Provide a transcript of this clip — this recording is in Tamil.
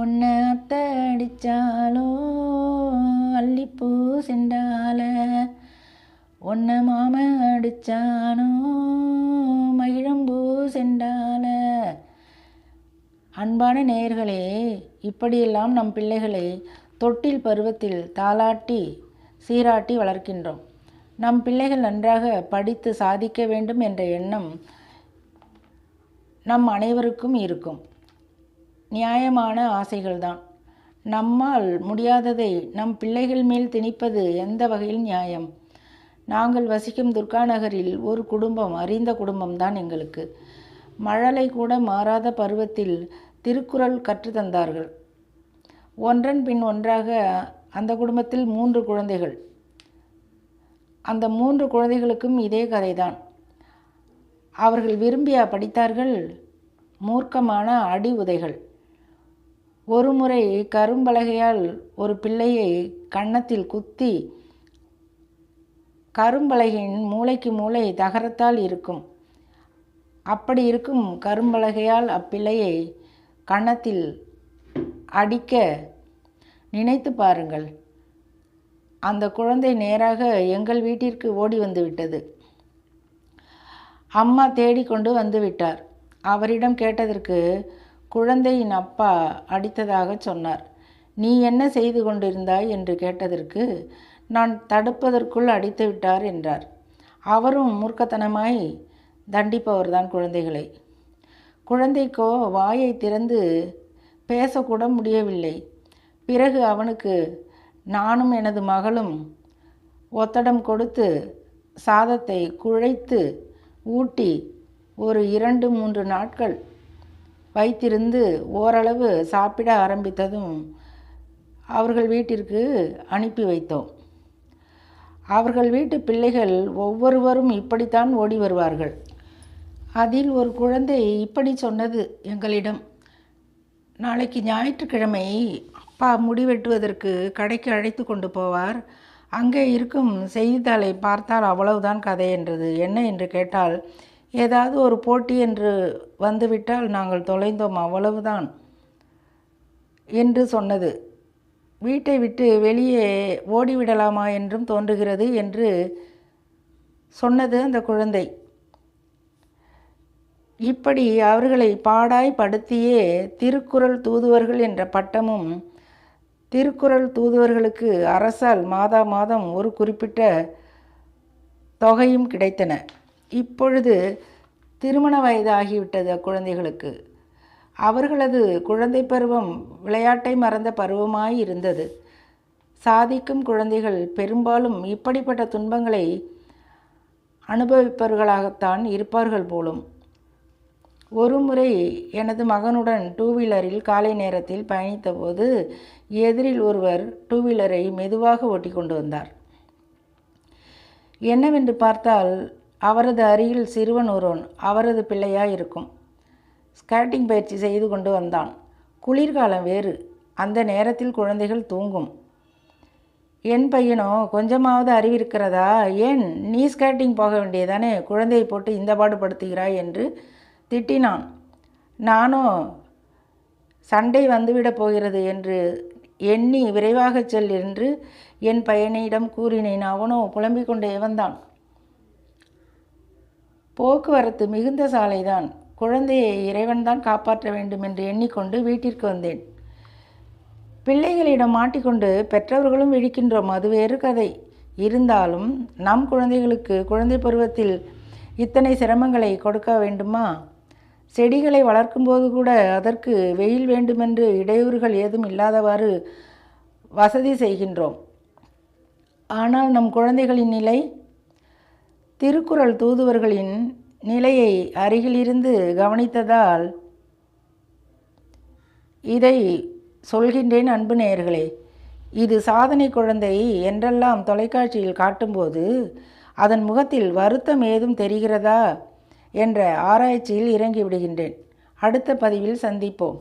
உன்னை அத்தை அடித்தாலோ அல்லிப்பூ செண்டால உன்னை மாம அடித்தானோ மகிழம்பூ செண்டால அன்பான நேயர்களே இப்படியெல்லாம் நம் பிள்ளைகளை தொட்டில் பருவத்தில் தாளாட்டி சீராட்டி வளர்க்கின்றோம். நம் பிள்ளைகள் நன்றாக படித்து சாதிக்க வேண்டும் என்ற எண்ணம் நம் அனைவருக்கும் இருக்கும். நியாயமான ஆசைகள்தான். நம்மால் முடியாததை நம் பிள்ளைகள் மேல் திணிப்பது எந்த வகையில் நியாயம்? நாங்கள் வசிக்கும் துர்கா நகரில் ஒரு குடும்பம் அறிந்த குடும்பம்தான் எங்களுக்கு. மழலை கூட மாறாத பருவத்தில் திருக்குறள் கற்றுத்தந்தார்கள் ஒன்றன் பின் ஒன்றாக அந்த குடும்பத்தில் மூன்று குழந்தைகள். அந்த மூன்று குழந்தைகளுக்கும் இதே கதைதான். அவர்கள் விரும்பியா படித்தார்கள்? மூர்க்கமான அடி உதைகள். ஒரு முறை கரும்பலகையால் ஒரு பிள்ளையை கன்னத்தில் குத்தி கரும்பலகையின் மூளைக்கு மூளை தகரத்தால் இருக்கும். அப்படி இருக்கும் கரும்பலகையால் அப்பிள்ளையை கன்னத்தில் அடிக்க நினைத்து பாருங்கள். அந்த குழந்தை நேராக எங்கள் வீட்டிற்கு ஓடி வந்துவிட்டது. அம்மா தேடிக்கொண்டு வந்துவிட்டார். அவரிடம் கேட்டதற்கு குழந்தையின் அப்பா அடித்ததாக சொன்னார். நீ என்ன செய்து கொண்டிருந்தாய்? என்று கேட்டதற்கு நான் தடுப்பதற்குள் அடித்து விட்டார் என்றார். அவரும் மூர்க்கத்தனமாய் தண்டிப்பவர்தான் குழந்தைகளை. குழந்தைக்கோ வாயை திறந்து பேசக்கூட முடியவில்லை. பிறகு அவனுக்கு நானும் எனது மகளும் ஒத்தடம் கொடுத்து சாதத்தை குழைத்து ஊட்டி ஒரு இரண்டு மூன்று நாட்கள் வைத்திருந்து ஓரளவு சாப்பிட ஆரம்பித்ததும் அவர்கள் வீட்டிற்கு அனுப்பி வைத்தோம். அவர்கள் வீட்டு பிள்ளைகள் ஒவ்வொருவரும் இப்படித்தான் ஓடி வருவார்கள். அதில் ஒரு குழந்தை இப்படி சொன்னது எங்களிடம் நாளைக்கு ஞாயிற்றுக்கிழமை அப்பா முடி வெட்டுவதற்கு கடைக்கு அழைத்து கொண்டு போவார். அங்கே இருக்கும் செய்தித்தாளை பார்த்தால் அவ்வளவுதான் கதை என்றது. என்ன? என்று கேட்டால் ஏதாவது ஒரு போட்டி என்று வந்துவிட்டால் நாங்கள் தொலைந்தோம் அவ்வளவுதான் என்று சொன்னது. வீட்டை விட்டு வெளியே ஓடிவிடலாமா என்றும் தோன்றுகிறது என்று சொன்னது அந்த குழந்தை. இப்படி அவர்களை பாடாய் படுத்தியே திருக்குறள் தூதுவர்கள் என்ற பட்டமும் திருக்குறள் தூதுவர்களுக்கு அரசால் மாதா மாதம் ஒரு குறிப்பிட்ட தொகையும் கிடைத்தன. இப்பொழுது திருமண வயதாகிவிட்டது குழந்தைகளுக்கு அக்குழந்தைகளுக்கு. அவர்களது குழந்தை பருவம் விளையாட்டை மறந்த பருவமாய் இருந்தது. சாதிக்கும் குழந்தைகள் பெரும்பாலும் இப்படிப்பட்ட துன்பங்களை அனுபவிப்பவர்களாகத்தான் இருப்பார்கள் போலும். ஒரு முறை எனது மகனுடன் டூ வீலரில் காலை நேரத்தில் பயணித்தபோது எதிரில் ஒருவர் டூ வீலரை மெதுவாக ஓட்டி கொண்டு வந்தார். என்னவென்று பார்த்தால் அவரது அருகில் சிறுவன் ஒருவன் அவரது பிள்ளையாக இருக்கும் ஸ்கேட்டிங் பயிற்சி செய்து கொண்டு வந்தான். குளிர்காலம் வேறு. அந்த நேரத்தில் குழந்தைகள் தூங்கும். என் பையனோ கொஞ்சமாவது அறிவிருக்கிறதா? ஏன்? நீ ஸ்கேட்டிங் போக வேண்டியதானே? குழந்தையை போட்டு இந்த பாடுபடுத்துகிறாய் என்று திட்டினான். நானோ சண்டை வந்துவிடப் போகிறது என்று எண்ணி விரைவாகச் செல் என்று என் பையனிடம் கூறினேன். அவனோ புலம்பிக் கொண்டே வந்தான். போக்குவரத்து மிகுந்த சாலைதான். குழந்தையை இறைவன்தான் காப்பாற்ற வேண்டும் என்று எண்ணிக்கொண்டு வீட்டிற்கு வந்தேன். பிள்ளைகளிடம் மாட்டிக்கொண்டு பெற்றவர்களும் விழிக்கின்றோம். அது வேறு கதை. இருந்தாலும் நம் குழந்தைகளுக்கு குழந்தை பருவத்தில் இத்தனை சிரமங்களை கொடுக்க வேண்டுமா? செடிகளை வளர்க்கும்போது கூட அதற்கு வெயில் வேண்டுமென்று இடையூறுகள் ஏதும் இல்லாதவாறு வசதி செய்கின்றோம். ஆனால் நம் குழந்தைகளின் நிலை திருக்குறள் தூதுவர்களின் நிலையை அருகிலிருந்து கவனித்ததால் இதை சொல்கின்றேன் அன்பு நேயர்களே. இது சாதனை குழந்தை என்றெல்லாம் தொலைக்காட்சியில் காட்டும்போது அதன் முகத்தில் வருத்தம் ஏதும் தெரிகிறதா என்ற ஆராய்ச்சியில் இறங்கி விடுகின்றேன் அடுத்த பதிவில் சந்திப்போம்.